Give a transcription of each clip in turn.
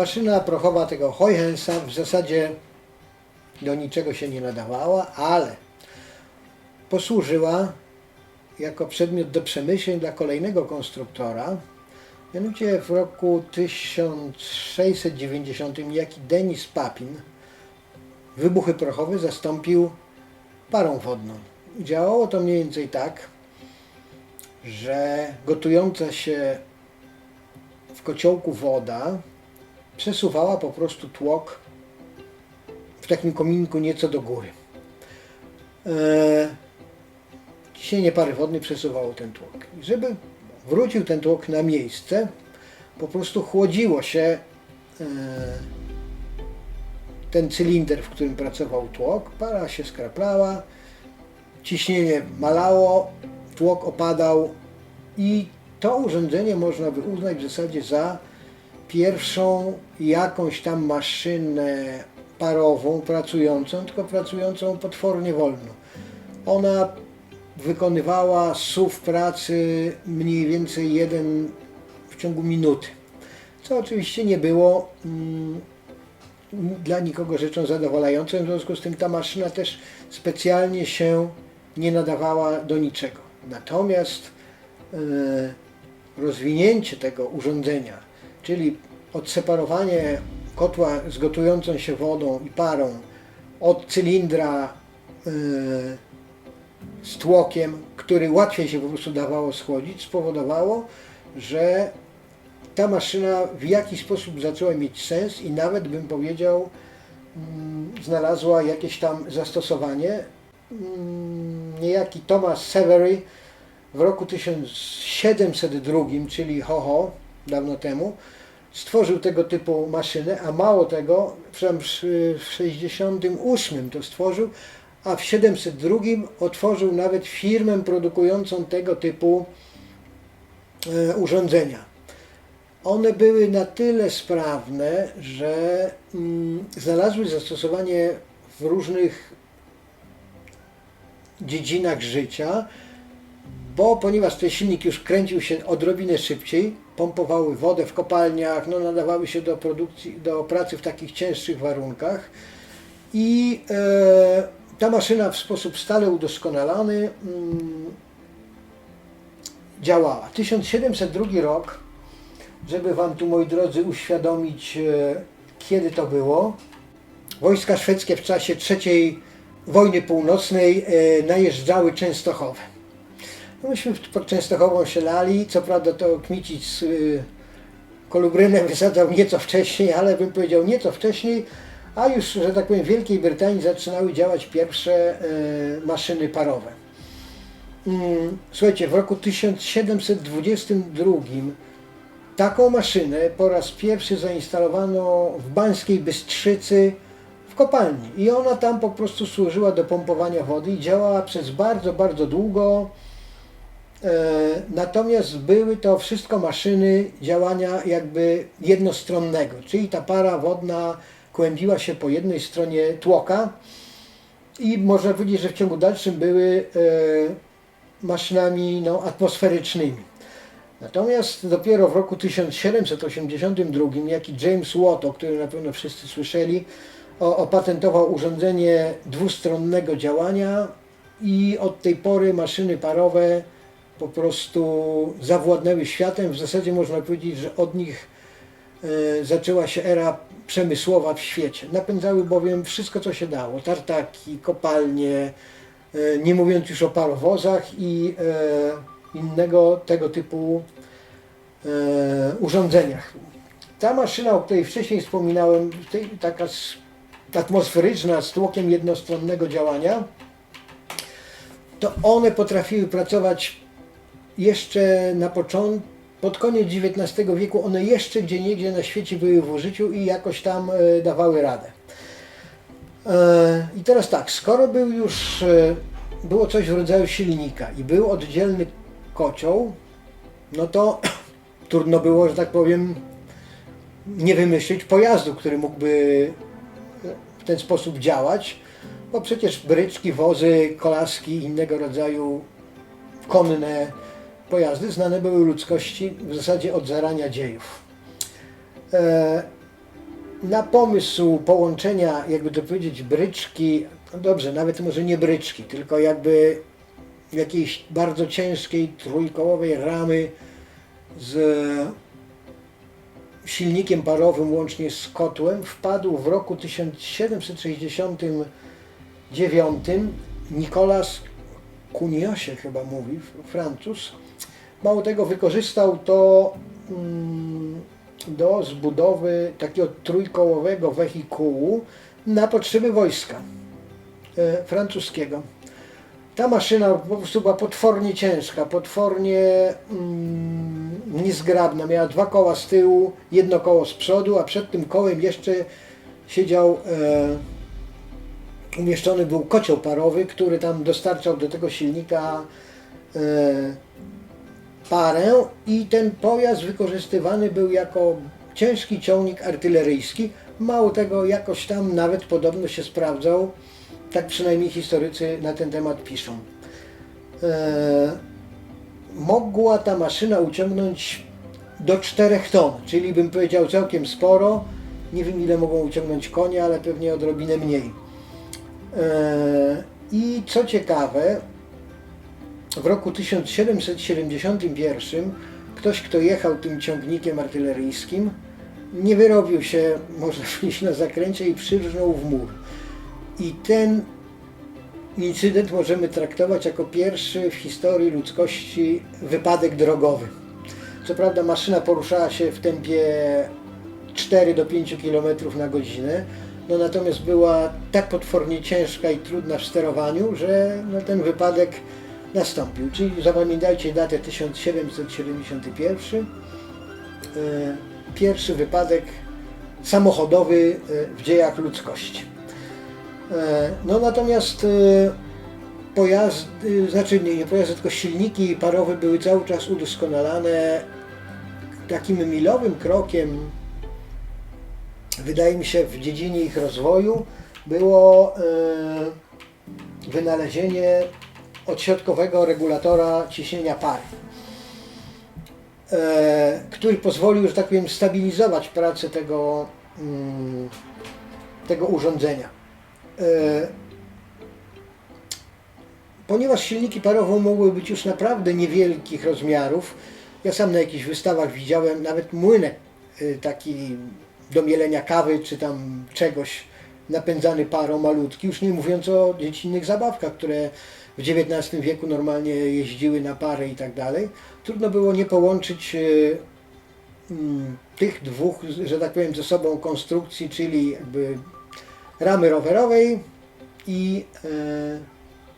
Maszyna prochowa tego Heuhensa w zasadzie do niczego się nie nadawała, ale posłużyła jako przedmiot do przemyśleń dla kolejnego konstruktora. Mianowicie w roku 1690 niejaki Denis Papin wybuchy prochowe zastąpił parą wodną. Działało to mniej więcej tak, że gotująca się w kociołku woda przesuwała po prostu tłok w takim kominku nieco do góry. Eee, ciśnienie pary wodnej przesuwało ten tłok. I żeby wrócił ten tłok na miejsce, po prostu chłodziło się eee, ten cylinder, w którym pracował tłok, para się skraplała, ciśnienie malało, tłok opadał i to urządzenie można by uznać w zasadzie za pierwszą jakąś tam maszynę parową pracującą, tylko pracującą potwornie wolno. Ona wykonywała SUW pracy mniej więcej jeden w ciągu minuty, co oczywiście nie było mm, dla nikogo rzeczą zadowalającą, w związku z tym ta maszyna też specjalnie się nie nadawała do niczego. Natomiast e, rozwinięcie tego urządzenia, czyli odseparowanie kotła z gotującą się wodą i parą od cylindra z tłokiem, który łatwiej się po prostu dawało schłodzić, spowodowało, że ta maszyna w jakiś sposób zaczęła mieć sens i nawet bym powiedział, mm, znalazła jakieś tam zastosowanie. Mm, Niejaki Thomas Severy w roku 1702, czyli ho, ho dawno temu, stworzył tego typu maszynę, a mało tego, w 68 to stworzył, a w 702 otworzył nawet firmę produkującą tego typu e, urządzenia. One były na tyle sprawne, że mm, znalazły zastosowanie w różnych dziedzinach życia, bo ponieważ ten silnik już kręcił się odrobinę szybciej, pompowały wodę w kopalniach, no, nadawały się do produkcji, do pracy w takich cięższych warunkach i e, ta maszyna w sposób stale udoskonalany mm, działała. 1702 rok, żeby Wam tu moi drodzy uświadomić e, kiedy to było. Wojska szwedzkie w czasie III wojny północnej e, najeżdżały Częstochowę. No myśmy pod Częstochową się lali, co prawda to Kmicic z y, Kolubrynem wysadzał nieco wcześniej, ale bym powiedział nieco wcześniej, a już, że tak powiem, w Wielkiej Brytanii zaczynały działać pierwsze y, maszyny parowe. Mm, Słuchajcie, w roku 1722 taką maszynę po raz pierwszy zainstalowano w Bańskiej Bystrzycy w kopalni i ona tam po prostu służyła do pompowania wody i działała przez bardzo, bardzo długo. E, Natomiast były to wszystko maszyny działania jakby jednostronnego, czyli ta para wodna kłębiła się po jednej stronie tłoka i można powiedzieć, że w ciągu dalszym były e, maszynami no, atmosferycznymi. Natomiast dopiero w roku 1782 jaki James Watt, o którym na pewno wszyscy słyszeli, opatentował urządzenie dwustronnego działania i od tej pory maszyny parowe po prostu zawładnęły światem. W zasadzie można powiedzieć, że od nich e, zaczęła się era przemysłowa w świecie. Napędzały bowiem wszystko, co się dało. Tartaki, kopalnie, e, nie mówiąc już o parowozach i e, innego tego typu urządzeniach. Ta maszyna, o której wcześniej wspominałem, taka atmosferyczna, z tłokiem jednostronnego działania, to one potrafiły pracować jeszcze na początku, pod koniec XIX wieku, one jeszcze gdzie niegdzie na świecie były w użyciu i jakoś tam e, dawały radę. E, I teraz tak, skoro był już, e, było coś w rodzaju silnika i był oddzielny kocioł, no to trudno było, że tak powiem, nie wymyślić pojazdu, który mógłby w ten sposób działać, bo przecież bryczki, wozy, kolaski innego rodzaju konne pojazdy znane były ludzkości w zasadzie od zarania dziejów. E, na pomysł połączenia, jakby to powiedzieć, bryczki, no dobrze, nawet może nie bryczki, tylko jakby jakiejś bardzo ciężkiej trójkołowej ramy z silnikiem parowym łącznie z kotłem wpadł w roku 1769 Nicolas Cugnot się chyba mówi, Francuz. Mało tego wykorzystał to mm, do zbudowy takiego trójkołowego wehikułu na potrzeby wojska e, francuskiego. Ta maszyna po prostu była potwornie ciężka, potwornie mm, niezgrabna. Miała dwa koła z tyłu, jedno koło z przodu, a przed tym kołem jeszcze siedział e, umieszczony był kocioł parowy, który tam dostarczał do tego silnika e, parę i ten pojazd wykorzystywany był jako ciężki ciągnik artyleryjski. Mało tego, jakoś tam nawet podobno się sprawdzał, tak przynajmniej historycy na ten temat piszą. E, mogła ta maszyna uciągnąć do 4 ton, czyli bym powiedział całkiem sporo. Nie wiem ile mogą uciągnąć konie, ale pewnie odrobinę mniej. E, I co ciekawe, w roku 1771 ktoś, kto jechał tym ciągnikiem artyleryjskim, nie wyrobił się, można powiedzieć, na zakręcie i przyrżnął w mur. I ten incydent możemy traktować jako pierwszy w historii ludzkości wypadek drogowy. Co prawda maszyna poruszała się w tempie 4 do 5 km na godzinę, no natomiast była tak potwornie ciężka i trudna w sterowaniu, że no, ten wypadek nastąpił. Czyli zapamiętajcie datę 1771. E, Pierwszy wypadek samochodowy e, w dziejach ludzkości. E, No natomiast pojazdy, znaczy nie, nie pojazdy, tylko silniki parowe były cały czas udoskonalane. Takim milowym krokiem, wydaje mi się, w dziedzinie ich rozwoju było wynalezienie odśrodkowego regulatora ciśnienia pary, e, który pozwolił, że tak powiem, stabilizować pracę tego, mm, tego urządzenia. E, Ponieważ silniki parowe mogły być już naprawdę niewielkich rozmiarów, ja sam na jakichś wystawach widziałem nawet młynek taki do mielenia kawy czy tam czegoś napędzany parą malutki, już nie mówiąc o dziecinnych zabawkach, które w XIX wieku normalnie jeździły na parę i tak dalej. Trudno było nie połączyć y, mm, tych dwóch, że tak powiem, ze sobą konstrukcji, czyli jakby ramy rowerowej i e,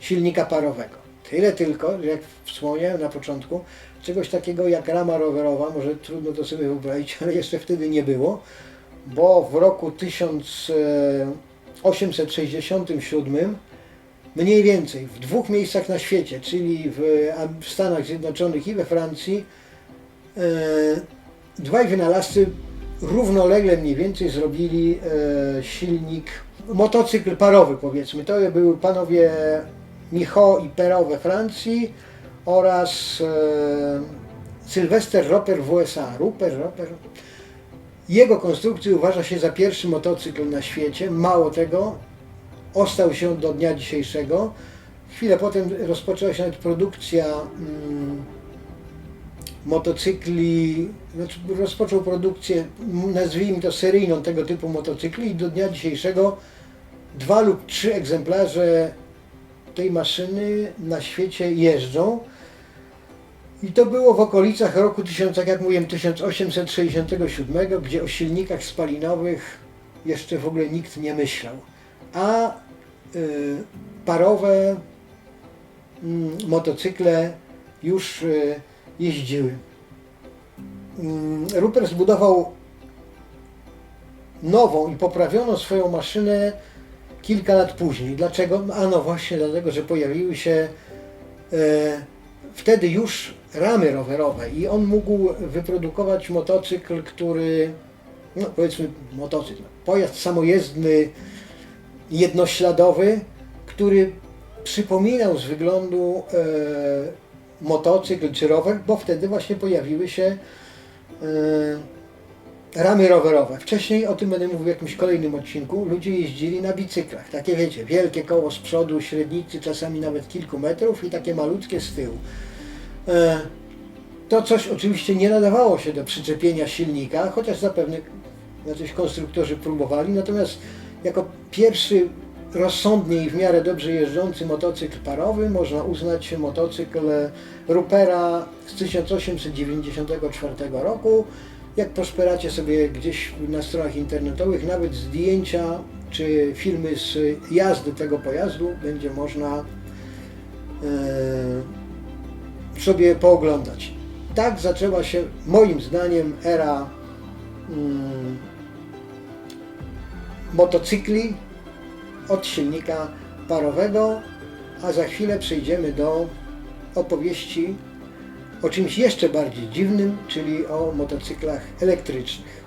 silnika parowego. Tyle tylko, jak wspomniałem na początku, czegoś takiego jak rama rowerowa, może trudno to sobie wyobrazić, ale jeszcze wtedy nie było, bo w roku 1867 mniej więcej w dwóch miejscach na świecie, czyli w, Stanach Zjednoczonych i we Francji, e, dwaj wynalazcy równolegle mniej więcej zrobili e, silnik, motocykl parowy powiedzmy. To były panowie Michaud i Perrault we Francji oraz e, Sylwester Roper w USA. Ruper, Roper. Jego konstrukcję uważa się za pierwszy motocykl na świecie. Mało tego, ostał się do dnia dzisiejszego. Chwilę potem rozpoczęła się nawet produkcja mm, motocykli, znaczy rozpoczął produkcję, nazwijmy to seryjną tego typu motocykli i do dnia dzisiejszego dwa lub trzy egzemplarze tej maszyny na świecie jeżdżą. I to było w okolicach roku 1000, jak mówiłem, 1867, gdzie o silnikach spalinowych jeszcze w ogóle nikt nie myślał. A y, parowe mm, motocykle już y, jeździły. Mm, Rupert zbudował nową i poprawioną swoją maszynę kilka lat później. Dlaczego? A no właśnie dlatego, że pojawiły się e, wtedy już ramy rowerowe i on mógł wyprodukować motocykl, który, no powiedzmy motocykl, pojazd samojezdny, jednośladowy, który przypominał z wyglądu e, motocykl czy rower, bo wtedy właśnie pojawiły się e, ramy rowerowe. Wcześniej, o tym będę mówił w jakimś kolejnym odcinku, ludzie jeździli na bicyklach. Takie wiecie, wielkie koło z przodu, średnicy, czasami nawet kilku metrów i takie malutkie z tyłu. E, To coś oczywiście nie nadawało się do przyczepienia silnika, chociaż zapewne jacyś konstruktorzy próbowali. Natomiast jako pierwszy rozsądny i w miarę dobrze jeżdżący motocykl parowy można uznać motocykl Rupera z 1894 roku. Jak poszperacie sobie gdzieś na stronach internetowych, nawet zdjęcia czy filmy z jazdy tego pojazdu będzie można e, sobie pooglądać. Tak zaczęła się moim zdaniem era mm, motocykli od silnika parowego, a za chwilę przejdziemy do opowieści o czymś jeszcze bardziej dziwnym, czyli o motocyklach elektrycznych.